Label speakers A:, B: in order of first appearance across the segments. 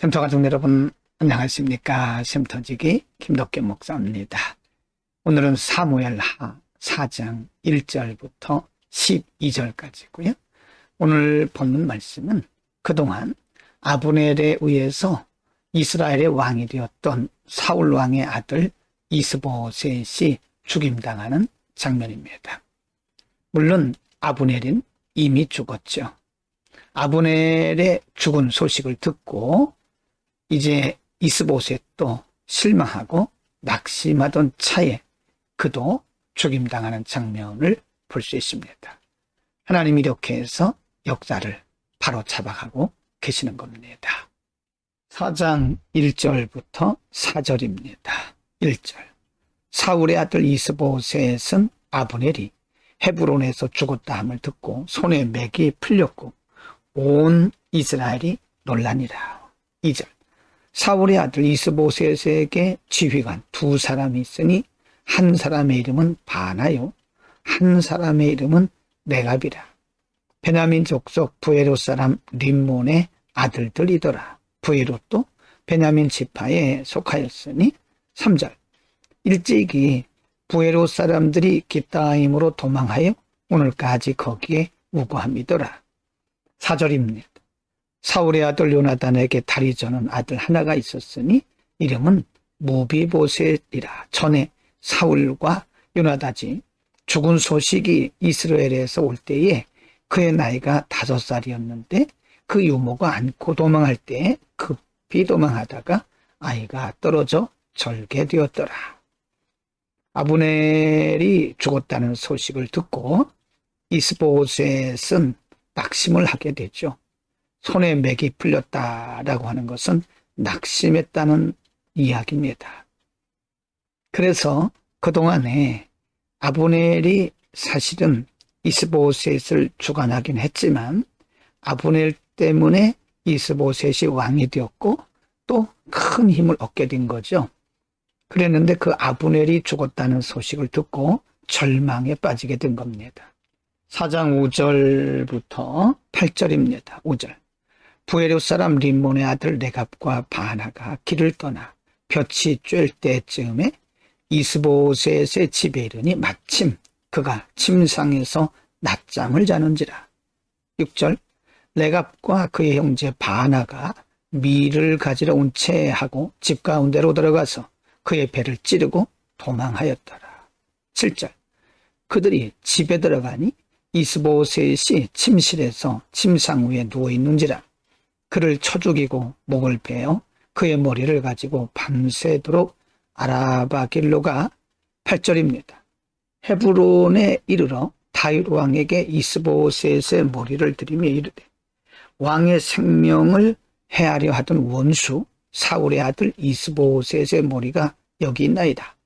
A: 쉼터 가족 여러분 안녕하십니까 쉼터지기 김덕계 목사입니다. 오늘은 사무엘하 4장 1절부터 12절까지고요. 오늘 본문 말씀은 그동안 아브넬에 의해서 이스라엘의 왕이 되었던 사울 왕의 아들 이스보셋이 죽임당하는 장면입니다. 물론 아브넬은 이미 죽었죠. 아브넬의 죽은 소식을 듣고 이제 이스보셋도 실망하고 낙심하던 차에 그도 죽임당하는 장면을 볼 수 있습니다. 하나님이 이렇게 해서 역사를 바로 잡아가고 계시는 겁니다. 4장 1절부터 4절입니다. 1절 사울의 아들 이스보셋은 아브넬이 헤브론에서 죽었다 함을 듣고 손에 맥이 풀렸고 온 이스라엘이 논란이라. 2절 사울의 아들 이스보셋에게 지휘관 두 사람이 있으니 한 사람의 이름은 바나요 한 사람의 이름은 네갑이라. 베냐민 족속 부에로 사람 림몬의 아들들이더라. 부에롯도 베냐민 지파에 속하였으니 3절 일찍이 부에로 사람들이 기타임으로 도망하여 오늘까지 거기에 우거함이더라. 4절입니다. 사울의 아들 요나단에게 다리 저는 아들 하나가 있었으니 이름은 무비보셋이라. 전에 사울과 요나단이 죽은 소식이 이스라엘에서 올 때에 그의 나이가 다섯 살이었는데 그 유모가 안고 도망할 때 급히 도망하다가 아이가 떨어져 절게 되었더라. 아브넬이 죽었다는 소식을 듣고 이스보셋은 낙심을 하게 되죠. 손에 맥이 풀렸다라고 하는 것은 낙심했다는 이야기입니다. 그래서 그동안에 아브넬이 사실은 이스보셋을 주관하긴 했지만 아브넬 때문에 이스보셋이 왕이 되었고 또 큰 힘을 얻게 된 거죠. 그랬는데 그 아브넬이 죽었다는 소식을 듣고 절망에 빠지게 된 겁니다. 4장 5절부터 8절입니다. 5절. 부에르 사람 림몬의 아들 네갑과 바나가 길을 떠나 볕이 쬐을 때쯤에 이스보셋의 집에 이르니 마침 그가 침상에서 낮잠을 자는지라. 6절. 레갑과 그의 형제 바나가 밀을 가지러 온 채 하고 집 가운데로 들어가서 그의 배를 찌르고 도망하였더라. 7절. 그들이 집에 들어가니 이스보셋이 침실에서 침상 위에 누워 있는지라 그를 쳐 죽이고 목을 베어 그의 머리를 가지고 밤새도록 아라바길로 가 8절입니다. 헤브론에 이르러 다윗 왕에게 이스보셋의 머리를 들이며 이르되 왕의 생명을 해하려 하던 원수 사울의 아들 이스보셋의 머리가 여기 있나이다.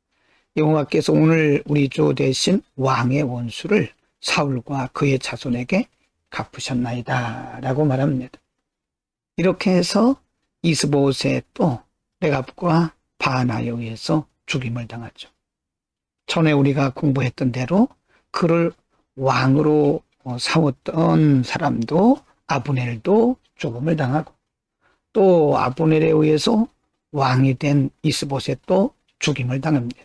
A: 여호와께서 오늘 우리 주 대신 왕의 원수를 사울과 그의 자손에게 갚으셨나이다. 라고 말합니다. 이렇게 해서 이스보셋도 레갑과 바나에 의해서 죽임을 당하죠. 전에 우리가 공부했던 대로 그를 왕으로 사웠던 사람도 아브넬도 죽음을 당하고 또 아브넬에 의해서 왕이 된 이스보셋도 죽임을 당합니다.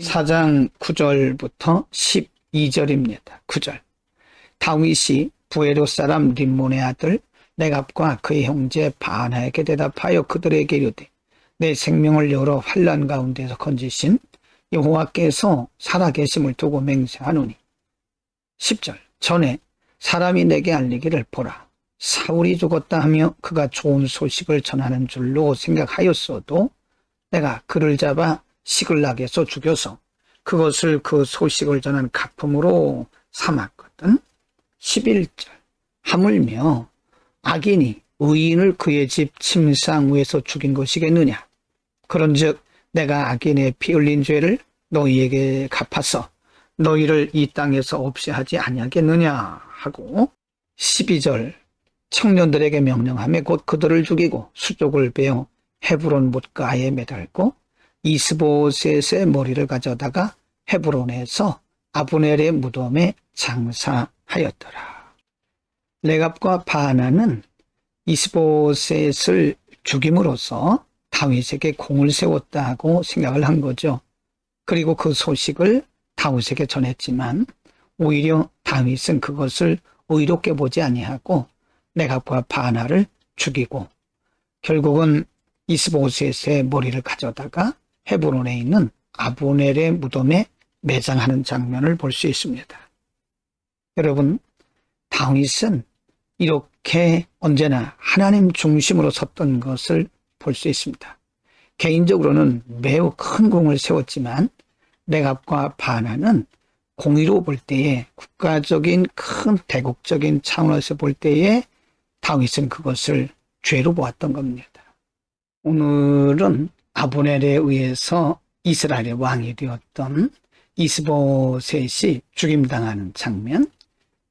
A: 4장 9절부터 12절입니다. 9절. 다윗이 부에로 사람 림몬의 아들 네갑과 그의 형제 바나에게 대답하여 그들에게 이르되 내 생명을 여러 환란 가운데서 건지신 여호와께서 살아계심을 두고 맹세하노니. 10절. 전에 사람이 내게 알리기를 보라. 사울이 죽었다 하며 그가 좋은 소식을 전하는 줄로 생각하였어도 내가 그를 잡아 시글락에서 죽여서 그것을 그 소식을 전한 가품으로 삼았거든. 11절. 하물며 악인이 의인을 그의 집 침상 위에서 죽인 것이겠느냐? 그런즉 내가 악인의 피 흘린 죄를 너희에게 갚아서 너희를 이 땅에서 없이 하지 아니하겠느냐? 하고 12절. 청년들에게 명령하며 곧 그들을 죽이고 수족을 베어 헤브론 못가에 매달고 이스보셋의 머리를 가져다가 헤브론에서 아브넬의 무덤에 장사하였더라. 레갑과 바나는 이스보셋을 죽임으로써 다윗에게 공을 세웠다고 생각을 한 거죠. 그리고 그 소식을 다윗에게 전했지만 오히려 다윗은 그것을 의롭게 보지 아니하고 내갑과 바나를 죽이고 결국은 이스보셋의 머리를 가져다가 헤브론에 있는 아브넬의 무덤에 매장하는 장면을 볼 수 있습니다. 여러분, 다윗은 이렇게 언제나 하나님 중심으로 섰던 것을 볼 수 있습니다. 개인적으로는 매우 큰 공을 세웠지만 내갑과 바나는 공의로 볼 때에 국가적인 큰 대국적인 차원에서 볼 때에 다윗은 그것을 죄로 보았던 겁니다. 오늘은 아브넬에 의해서 이스라엘의 왕이 되었던 이스보셋이 죽임당하는 장면,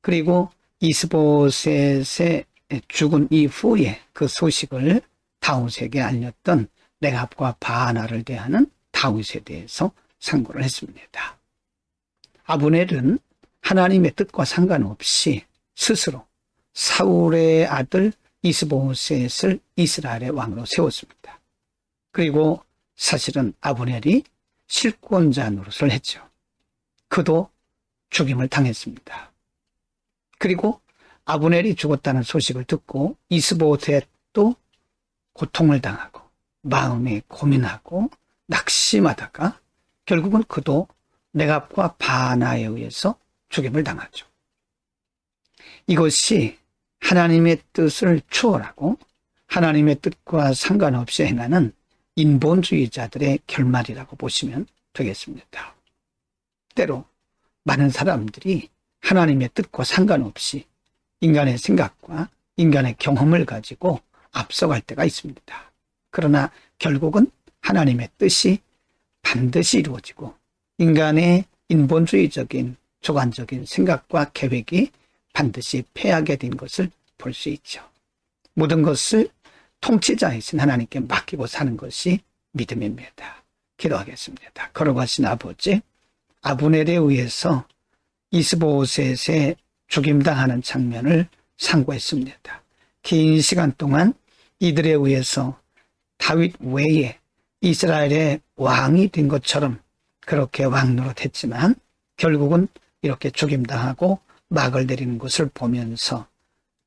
A: 그리고 이스보셋의 죽은 이후에 그 소식을 다윗에게 알렸던 레갑과 바하나를 대하는 다윗에 대해서 상고를 했습니다. 아브넬은 하나님의 뜻과 상관없이 스스로 사울의 아들 이스보셋을 이스라엘의 왕으로 세웠습니다. 그리고 사실은 아브넬이 실권자 노릇을 했죠. 그도 죽임을 당했습니다. 그리고 아브넬이 죽었다는 소식을 듣고 이스보셋 도 고통을 당하고 마음에 고민하고 낙심하다가 결국은 그도 내갑과 바나에 의해서 죽임을 당하죠. 이것이 하나님의 뜻을 추월하고 하나님의 뜻과 상관없이 행하는 인본주의자들의 결말이라고 보시면 되겠습니다. 때로 많은 사람들이 하나님의 뜻과 상관없이 인간의 생각과 인간의 경험을 가지고 앞서갈 때가 있습니다. 그러나 결국은 하나님의 뜻이 반드시 이루어지고 인간의 인본주의적인 조간적인 생각과 계획이 반드시 패하게 된 것을 볼 수 있죠. 모든 것을 통치자이신 하나님께 맡기고 사는 것이 믿음입니다. 기도하겠습니다. 걸어가신 아버지, 아브넬에 의해서 이스보셋의 죽임당하는 장면을 상고했습니다. 긴 시간 동안 이들에 의해서 다윗 외에 이스라엘의 왕이 된 것처럼 그렇게 왕노릇했지만 결국은 이렇게 죽임당하고 막을 내리는 것을 보면서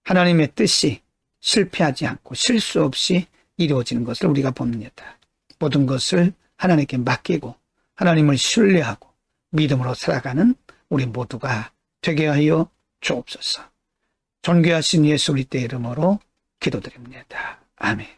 A: 하나님의 뜻이 실패하지 않고 실수 없이 이루어지는 것을 우리가 봅니다. 모든 것을 하나님께 맡기고 하나님을 신뢰하고 믿음으로 살아가는 우리 모두가 되게 하여 주옵소서. 존귀하신 예수 그리스도의 이름으로 기도드립니다. 아멘.